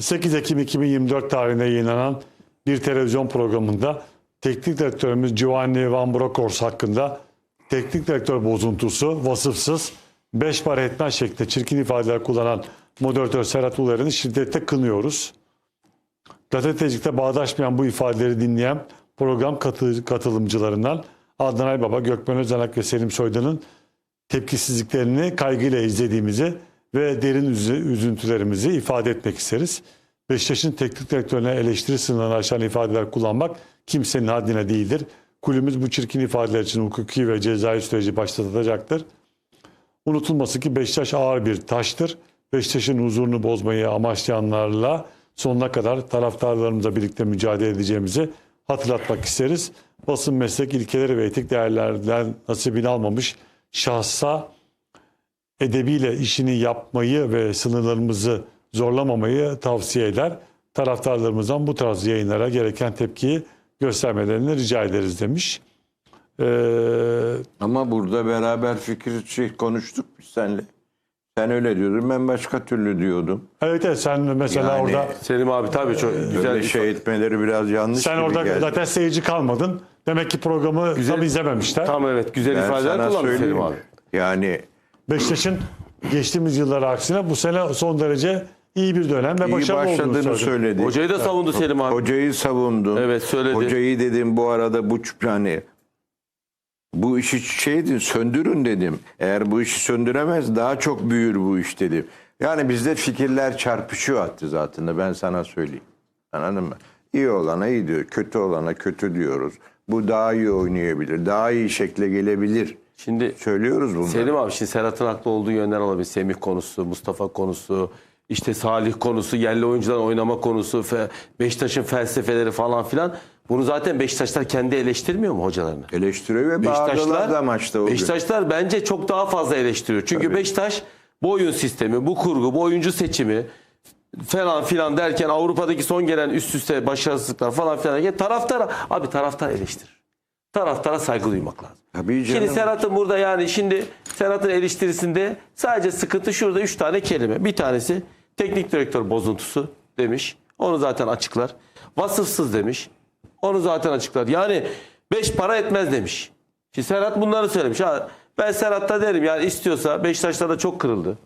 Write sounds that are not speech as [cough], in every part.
8 Ekim 2024 tarihinde yayınlanan bir televizyon programında teknik direktörümüz Giovanni Van Bronckhorst hakkında teknik direktör bozuntusu, vasıfsız, beş para etmez şeklinde çirkin ifadeler kullanan moderatör Serhat Ular'ını şiddetle kınıyoruz. Gazetecilikte bağdaşmayan bu ifadeleri dinleyen program katı- katılımcılarından Adnan Aybaba, Gökmen Özanak ve Selim Soydan'ın tepkisizliklerini kaygıyla izlediğimizi ve derin üzü- üzüntülerimizi ifade etmek isteriz. Beşiktaş'ın teknik direktörüne eleştiri sınırlarını aşan ifadeler kullanmak kimsenin haddine değildir. Kulübümüz bu çirkin ifadeler için hukuki ve cezai süreci başlatacaktır. Unutulması ki Beşiktaş ağır bir taştır. Beşiktaş'ın huzurunu bozmayı amaçlayanlarla sonuna kadar taraftarlarımızla birlikte mücadele edeceğimizi hatırlatmak isteriz. Basın meslek ilkeleri ve etik değerlerden nasibini almamış şahsa edebiyle işini yapmayı ve sınırlarımızı zorlamamayı tavsiye eder. Taraftarlarımızdan bu tarz yayınlara gereken tepkiyi göstermelerini rica ederiz demiş. Ee, Ama burada beraber fikir şey konuştuk biz seninle. Sen öyle diyordun ben başka türlü diyordum. evet, evet sen mesela Yani- orada Selim abi tabii çok güzel Öyle şey etmeleri biraz yanlış sen gibi orada geldi. zaten seyirci kalmadın. Demek ki programı tam izlememişler. Tam evet güzel ben ifadeler sana Selim söyleyeyim. abi. Yani Beşiktaş'ın geçtiğimiz yıllara aksine bu sene son derece iyi bir dönem ve iyi başarılı olduğunu başladığını söyledi. söyledi. Hocayı da savundu Selim abi. Hocayı savundum. Evet, söyledi. Hocayı dedim bu arada bu yani bu işi şey dedim söndürün dedim. Eğer bu işi söndüremez daha çok büyür bu iş dedim. Yani bizde fikirler çarpışıyor hattı zaten ben sana söyleyeyim. Anladın mı? İyi olana iyi diyor, kötü olana kötü diyoruz. Bu daha iyi oynayabilir, daha iyi şekle gelebilir. Şimdi Söylüyoruz bunları. Selim abi şimdi Serhat'ın haklı olduğu yönler olabilir. Semih konusu, Mustafa konusu, işte Salih konusu, yerli oyuncuların oynama konusu, fe, Beşiktaş'ın felsefeleri falan filan. Bunu zaten Beşiktaşlar kendi eleştirmiyor mu hocalarını? Eleştiriyor ve Beşiktaşlar, da maçta o gün. Beşiktaşlar bence çok daha fazla eleştiriyor. Çünkü Beşiktaş bu oyun sistemi, bu kurgu, bu oyuncu seçimi falan filan derken Avrupa'daki son gelen üst üste başarısızlıklar falan filan derken taraftara abi taraftar eleştirir. Taraftara saygı duymak lazım. Tabii canım. Şimdi Serhat'ın burada yani şimdi Serhat'ın eleştirisinde sadece sıkıntı şurada üç tane kelime. Bir tanesi teknik direktör bozuntusu demiş. Onu zaten açıklar. Vasıfsız demiş. Onu zaten açıklar. Yani beş para etmez demiş. Şimdi Serhat bunları söylemiş. Ha, ben Serhat'ta derim yani istiyorsa Beşiktaş'ta da çok kırıldı.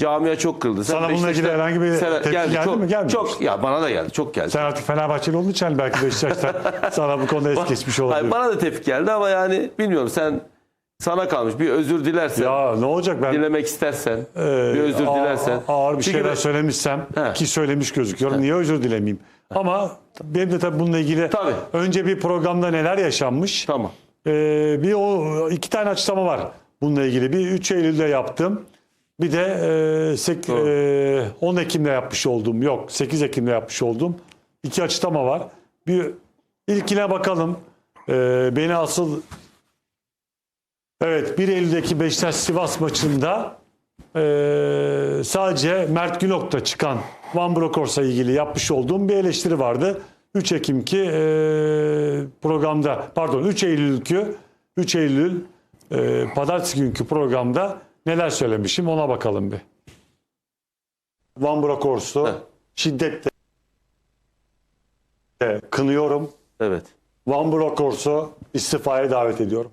Camia çok kırıldı. Sen Sana bununla ilgili herhangi bir tepki geldi çok, mi? Gelmemiş. Çok ya bana da geldi. Çok geldi. Sen artık Fenerbahçeli olduğun için belki Beşiktaş'tan [laughs] sana bu konuda es geçmiş olabilir. Hayır, bana da tepki geldi ama yani bilmiyorum sen sana kalmış bir özür dilersen. Ya ne olacak ben dilemek istersen, e, bir özür ağ- dilersen. ağır bir Çünkü şeyler ben- söylemişsem He. ki söylemiş gözüküyorum. Niye özür dilemeyeyim? Ama benim de tabii bununla ilgili Tabii. önce bir programda neler yaşanmış. Tamam. Ee, bir o iki tane açıklama var bununla ilgili. Bir 3 Eylül'de yaptım. Bir de e, sek, e, 10 Ekim'de yapmış olduğum yok 8 Ekim'de yapmış olduğum iki açıklama var. Bir ilkine bakalım. Ee, beni asıl Evet 1 Eylül'deki Beşiktaş Sivas maçında e, sadece Mert Günok'ta çıkan Van Bronckhorst'la ilgili yapmış olduğum bir eleştiri vardı. 3 Ekim'ki e, programda pardon 3 Eylül'kü 3 Eylül e, pazartesi günkü programda neler söylemişim ona bakalım bir. Van Bronckhorst'u Heh. şiddetle kınıyorum. Evet. Van Bronckhorst'u istifaya davet ediyorum.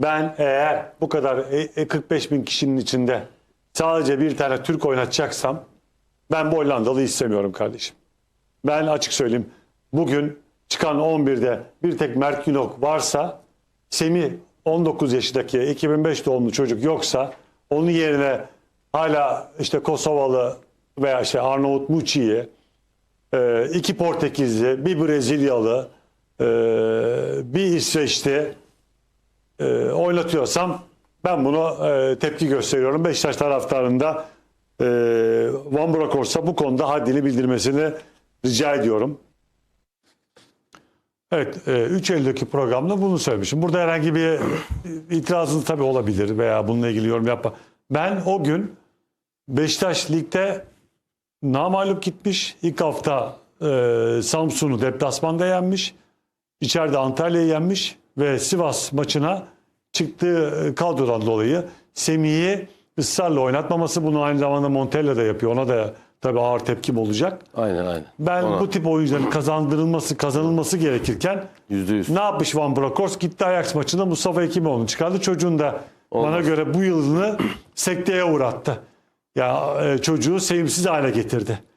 Ben eğer bu kadar e- e, 45 bin kişinin içinde sadece bir tane Türk oynatacaksam ben bu Hollandalı istemiyorum kardeşim. Ben açık söyleyeyim. Bugün çıkan 11'de bir tek Mert Günok varsa Semih 19 yaşındaki 2005 doğumlu çocuk yoksa onun yerine hala işte Kosovalı veya işte Arnavut Muçi'yi e, iki Portekizli, bir Brezilyalı, e, bir İsveçli e, oynatıyorsam ben bunu e, tepki gösteriyorum. Beşiktaş taraftarında Van Bronckhorst'a bu konuda haddini bildirmesini rica ediyorum. Evet, e, 3 Eylül'deki programda bunu söylemişim. Burada herhangi bir [clears throat] itirazınız tabii olabilir veya bununla ilgili yorum yapma. Ben o gün Beşiktaş Lig'de namalup gitmiş. İlk hafta e, Samsun'u deplasmanda yenmiş. İçeride Antalya'yı yenmiş ve Sivas maçına çıktığı e, kadrodan dolayı Semih'i ısrarla oynatmaması bunu aynı zamanda Montella da yapıyor. Ona da tabii ağır tepkim olacak. Aynen aynen. Ben Ona. bu tip oyuncuların kazandırılması, kazanılması gerekirken Yüzde yüz. ne yapmış Van Bronckhorst? Gitti Ajax maçında Mustafa Hekimoğlu'nu çıkardı. Çocuğun da bana göre bu yılını sekteye uğrattı. Ya e, çocuğu sevimsiz hale getirdi.